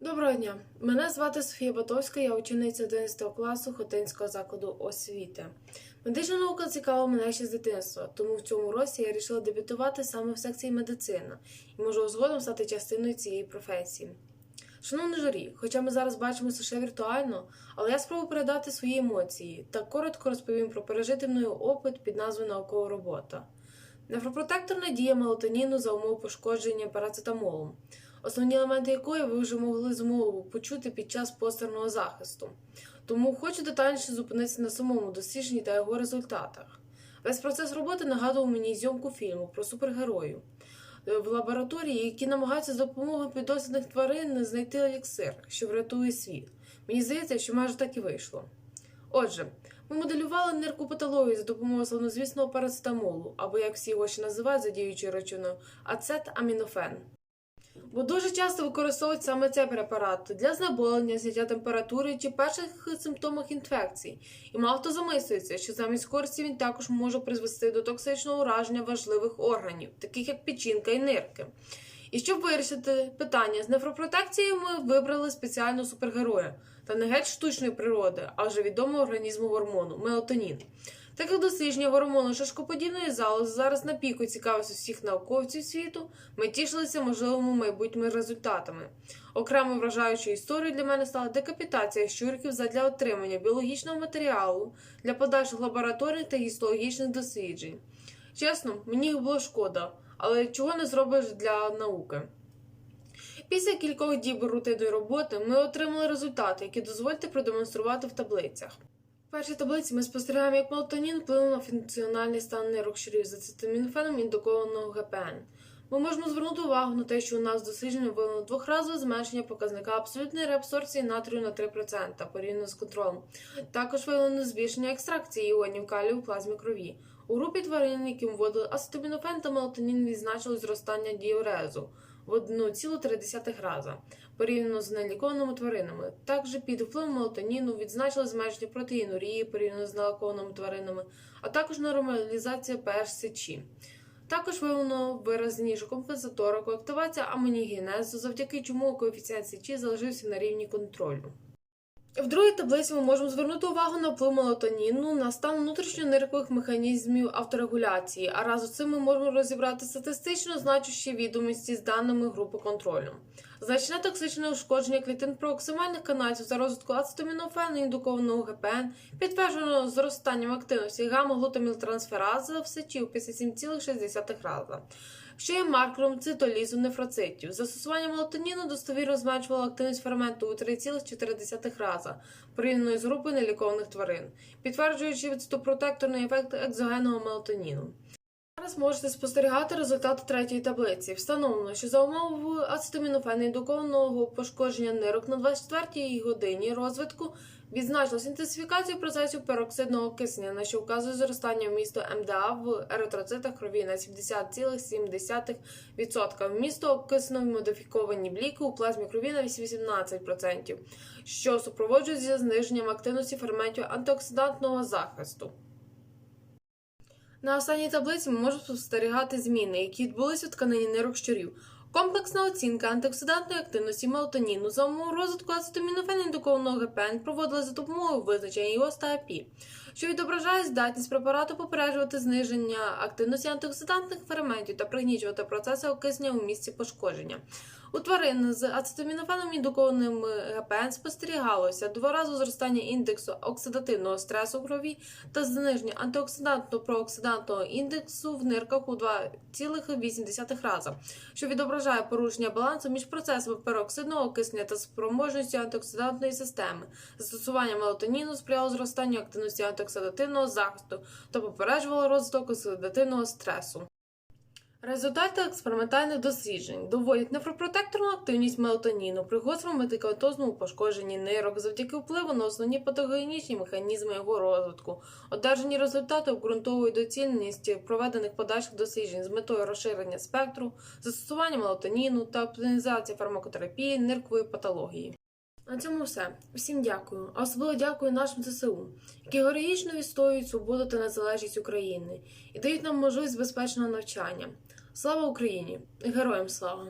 Доброго дня, мене звати Софія Батовська, я учениця 11 класу Хотинського закладу освіти. Медична наука цікава мене ще з дитинства, тому в цьому році я вирішила дебютувати саме в секції медицина і можу згодом стати частиною цієї професії. Шановний журі, хоча ми зараз бачимося лише віртуально, але я спробую передати свої емоції та коротко розповім про пережитий мною опит під назвою наукова робота. Нефропротекторна дія мелатоніну за умов пошкодження парацетамолом, основні елементи якої ви вже могли змогу почути під час постерного захисту. Тому хочу детальніше зупинитися на самому дослідженні та його результатах. Весь процес роботи нагадував мені зйомку фільму про супергероїв е, в лабораторії, які намагаються за допомогою піддослідних тварин знайти еліксир, що врятує світ. Мені здається, що майже так і вийшло. Отже, ми моделювали ниркопатологію за допомогою славнозвісного парацетамолу, або як всі його ще називають за діючою речовиною, ацетамінофен. Бо дуже часто використовують саме цей препарат для знеболення, зняття температури чи перших симптомах інфекцій. І мало хто замислюється, що замість користі він також може призвести до токсичного ураження важливих органів, таких як печінка і нирки. І щоб вирішити питання з нефропротекцією, ми вибрали спеціального супергероя та не геть штучної природи, а вже відомого організму гормону мелатонін. Так як дослідження гормону шишкоподібної залози зараз на піку цікавості всіх науковців світу, ми тішилися можливими майбутніми результатами. Окремо вражаючою історією для мене стала декапітація щуриків задля отримання біологічного матеріалу для подальших лабораторних та гістологічних досліджень. Чесно, мені їх було шкода, але чого не зробиш для науки. Після кількох діб рутинної роботи ми отримали результати, які дозвольте продемонструвати в таблицях. В першій таблиці ми спостерігаємо, як мелатонін вплинув на функціональний стан нейрок щурів за цитамінофеном індукованого ГПН. Ми можемо звернути увагу на те, що у нас дослідження виявлено двохразове зменшення показника абсолютної реабсорбції натрію на 3% порівняно з контролем. Також виявлено збільшення екстракції іонів калію в плазмі крові. У групі тварин, яким вводили ацетамінофен та мелатонін, відзначили зростання діурезу в 1,3 раза порівняно з нелікованими тваринами. Також під впливом мелатоніну відзначили зменшення протеїнурії порівняно з нелікованими тваринами, а також нормалізація персичі. Також виявлено виразнішу компенсаторику, активація амонігенезу, завдяки чому коефіцієнт сечі залишився на рівні контролю. В другій таблиці ми можемо звернути увагу на вплив мелатоніну на стан внутрішньониркових механізмів авторегуляції, а разом з цим ми можемо розібрати статистично значущі відомості з даними групи контролю. Значне токсичне ушкодження клітин проксимальних каналів за розвитку ацетамінофену індукованого ГПН підтверджено зростанням активності гамма-глутамілтрансферази в сечі у 57,6 раза що є маркером цитолізу нефроцитів. Застосування мелатоніну достовірно зменшувало активність ферменту у 3,4 раза порівняно з групою нелікованих тварин, підтверджуючи відстопротекторний ефект екзогенного мелатоніну. Зараз можете спостерігати результати третьої таблиці. Встановлено, що за умови ацетамінофену індукованого пошкодження нирок на 24-й годині розвитку відзначилась інтенсифікацію процесів пероксидного киснення, на що вказує зростання вмісту МДА в еритроцитах крові на 70,7%, вмісту окиснові модифіковані бліки у плазмі крові на 18%, що супроводжується зниженням активності ферментів антиоксидантного захисту. На останній таблиці ми можемо спостерігати зміни, які відбулися в тканині нирок щурів. Комплексна оцінка антиоксидантної активності мелатоніну за умови розвитку ацетамінофену індукованого ГПН проводила за допомогою визначення його стапі, що відображає здатність препарату попереджувати зниження активності антиоксидантних ферментів та пригнічувати процеси окиснення у місці пошкодження. У тварин з ацетамінофеном індукованим ГПН спостерігалося дворазу зростання індексу оксидативного стресу в крові та зниження антиоксидантно-прооксидантного індексу в нирках у 2,8 раза, що відображає порушення балансу між процесами пероксидного окиснення та спроможністю антиоксидантної системи. Застосування мелатоніну сприяло зростанню активності антиоксидативного захисту та попереджувало розвиток оксидативного стресу. Результати експериментальних досліджень доводять нефропротекторну активність мелатоніну при гострому медикаментозному пошкодженні нирок завдяки впливу на основні патогенічні механізми його розвитку. Одержані результати обґрунтовують доцільність проведених подальших досліджень з метою розширення спектру, застосування мелатоніну та оптимізації фармакотерапії ниркової патології. На цьому все. Всім дякую. А особливо дякую нашим ЗСУ, які героїчно відстоюють свободу та незалежність України і дають нам можливість безпечного навчання. Слава Україні! Героям слава!